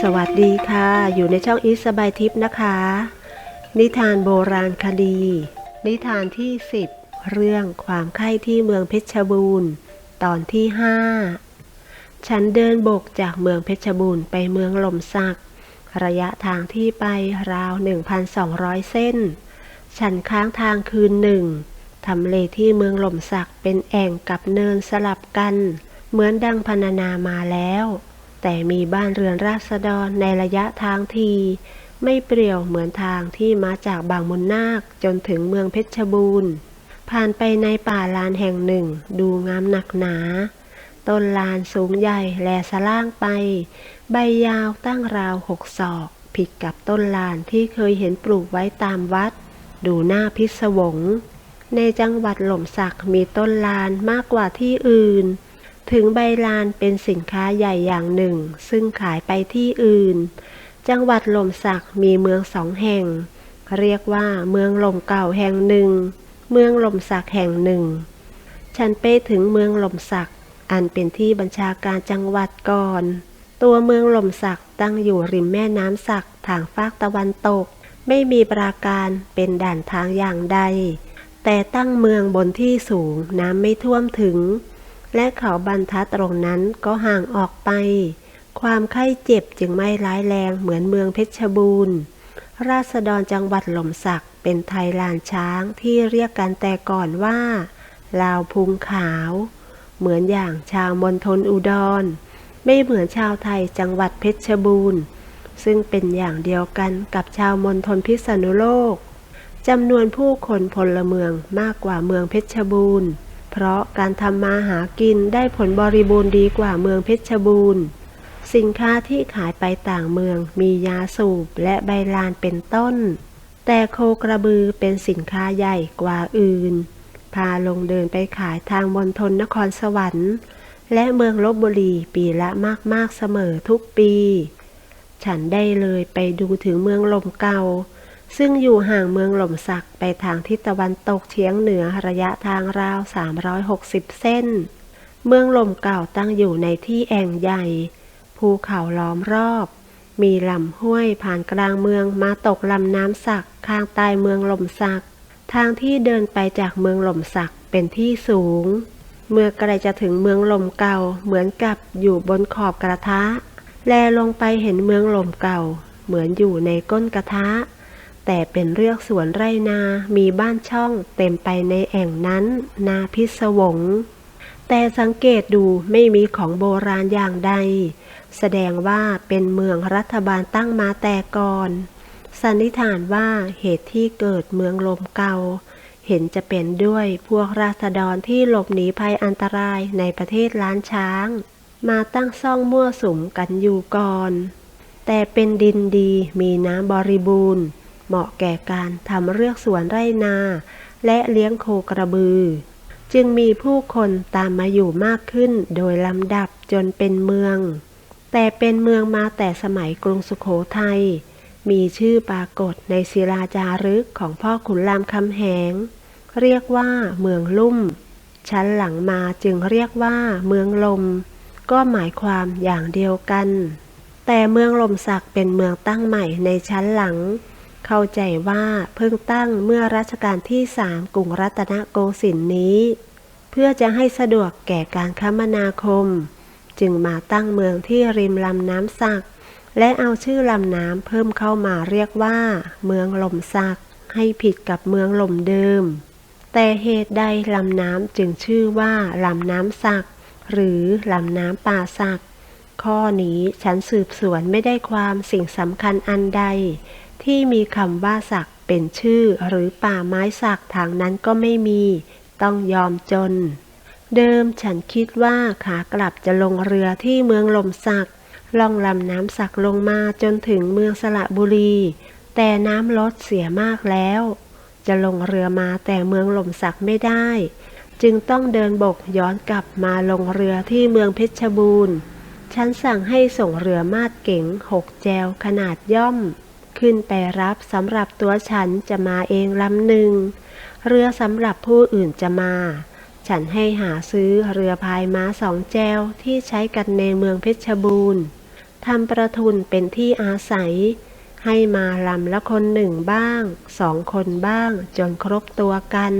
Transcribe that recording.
สวัสดีค่ะ อยู่ในช่องอีสบายทิพย์นะคะ นิทานโบราณคดี นิทานที่ 10 เรื่องความไข้ที่เมืองเพชรบูรณ์ ตอนที่ 5 ฉันเดินบกจากเมืองเพชรบูรณ์ไปเมืองหล่มสัก ระยะทางที่ไปราว 1,200 เส้น ฉันค้างทางคืนหนึ่งทำเลที่เมืองหล่มสักเป็นแอ่งกับเนินสลับกัน เหมือนดังพรรณนามาแล้ว แต่มีบ้านเรือนราษฎรในระยะทางที ไม่เปรี่ยวเหมือนทางที่มาจากบางมุนนาคจนถึงเมืองเพชรบูรณ์ ผ่านไปในป่าลานแห่งหนึ่ง ดูงามหนักหนา ต้นลานสูงใหญ่แลสล่างไป ใบยาวตั้งราวหกศอก ผิดกับต้นลานที่เคยเห็นปลูกไว้ตามวัด ดูหน้าพิศวง ในจังหวัดหล่มสักมีต้นลานมากกว่าที่อื่น ถึงใบลานเป็นสินค้าใหญ่อย่างหนึ่ง ซึ่งขายไปที่อื่น จังหวัดหล่มสักมีเมืองสองแห่ง เรียกว่าเมืองหล่มเก่าแห่งหนึ่ง เมืองหล่มสักแห่งหนึ่ง ฉันไปถึงเมืองหล่มสัก อันเป็นที่บัญชาการจังหวัดก่อน ตัวเมืองหล่มสักตั้งอยู่ริมแม่น้ำสักทางภาคตะวันตก ไม่มีปราการเป็นด่านทางอย่างใด แต่ตั้งเมืองบนที่สูงน้ำไม่ท่วมถึง และเขาบรรทัดตรงนั้นก็ห่างออกไป ความไข้เจ็บจึงไม่ร้ายแรงเหมือนเมืองเพชรบูรณ์ ราษฎรจังหวัดหล่มสักเป็นไทยลานช้างที่เรียกกันแต่ก่อนว่า ลาวพุงขาว เหมือนอย่างชาวมณฑลอุดร ไม่เหมือนชาวไทยจังหวัดเพชรบูรณ์ ซึ่งเป็นอย่างเดียวกันกับชาวมณฑลพิษณุโลกจำนวนผู้คนพลเมืองมากกว่าเมืองเพชรบูรณ์ เพราะการทำมาหากินได้ผลบริบูรณ์ดีกว่าเมืองเพชรบูรณ์ สินค้าที่ขายไปต่างเมืองมียาสูบและใบลานเป็นต้น แต่โคกระบือเป็นสินค้าใหญ่กว่าอื่น พาลงเดินไปขายทางมณฑลนครสวรรค์ และเมืองลบบุรีปีละมากๆเสมอทุกปี ฉันได้เลยไปดูถึงเมืองลมเก่า ซึ่งอยู่ห่างเมืองหล่มสักไปทางทิศตะวันตกเฉียงเหนือระยะทางราว 360 เส้น เมืองหล่มเก่าตั้งอยู่ในที่แอ่งใหญ่ ภูเขาล้อมรอบ มีลำห้วยผ่านกลางเมืองมาตกลำน้ำสักข้างใต้เมืองหล่มสัก ทางที่เดินไปจากเมืองหล่มสักเป็นที่สูง เมื่อใกล้จะถึงเมืองหล่มเก่าเหมือนกับอยู่บนขอบกระทะ แลลงไปเห็นเมืองหล่มเก่า เหมือนอยู่ในก้นกระทะ แต่เป็นเรือกสวนไรนา มีบ้านช่องเต็มไปในแอ่งนั้น นาพิศวง แต่สังเกตดูไม่มีของโบราณอย่างใด แสดงว่าเป็นเมืองรัฐบาลตั้งมาแต่ก่อน สันนิษฐานว่าเหตุที่เกิดเมืองลมเก่าเห็นจะเป็นด้วยพวกราษฎรที่หลบหนีภัยอันตรายในประเทศล้านช้าง มาตั้งซ่องมั่วสุมกันอยู่ก่อน แต่เป็นดินดีมีน้ำบริบูรณ์ เหมาะแก่การทำเรือกสวนไร่นา และเลี้ยงโคกระบือ จึงมีผู้คนตามมาอยู่มากขึ้นโดยลำดับจนเป็นเมือง แต่เป็นเมืองมาแต่สมัยกรุงสุขโขทัยมีชื่อปรากฏในศิลาจารึกของพ่อขุนรามคำแหง เรียกว่าเมืองลุ่ม ชั้นหลังมาจึงเรียกว่าเมืองลม ก็หมายความอย่างเดียวกัน แต่เมืองลมสักเป็นเมืองตั้งใหม่ในชั้นหลัง เข้าใจว่าเพิ่งตั้งเมื่อรัชกาลที่สามกรุงรัตนโกสินทร์นี้ เพื่อจะให้สะดวกแก่การคมนาคม จึงมาตั้งเมืองที่ริมลำน้ำสัก และเอาชื่อลำน้ำเพิ่มเข้ามาเรียกว่า เมืองลมสัก ให้ผิดกับเมืองลมเดิม แต่เหตุใดลำน้ำจึงชื่อว่าลำน้ำสัก หรือลำน้ำป่าสักข้อนี้ฉันสืบสวนไม่ได้ความสิ่งสำคัญอันใด ที่มีคำว่าสักเป็นชื่อหรือป่าไม้สักทางนั้นก็ไม่มี ต้องยอมจน เดิมฉันคิดว่าขากลับจะลงเรือที่เมืองลมสักล่องลำน้ำสักลงมาจนถึงเมืองสระบุรี แต่น้ำลดเสียมากแล้ว จะลงเรือมาแต่เมืองลมสักไม่ได้ จึงต้องเดินบกย้อนกลับมาลงเรือที่เมืองเพชรบูรณ์ ฉันสั่งให้ส่งเรือมาดเก๋งหกแจวขนาดย่อม ขึ้นไปรับสำหรับตัวฉันจะมาเองลำหนึ่ง เรือสำหรับผู้อื่นจะมา ฉันให้หาซื้อเรือพายม้าสองแจวที่ใช้กันในเมืองเพชรบูรณ์ทำประทุนเป็นที่อาศัย ให้มาลำละคนหนึ่งบ้าง สองคนบ้างจนครบตัวกัน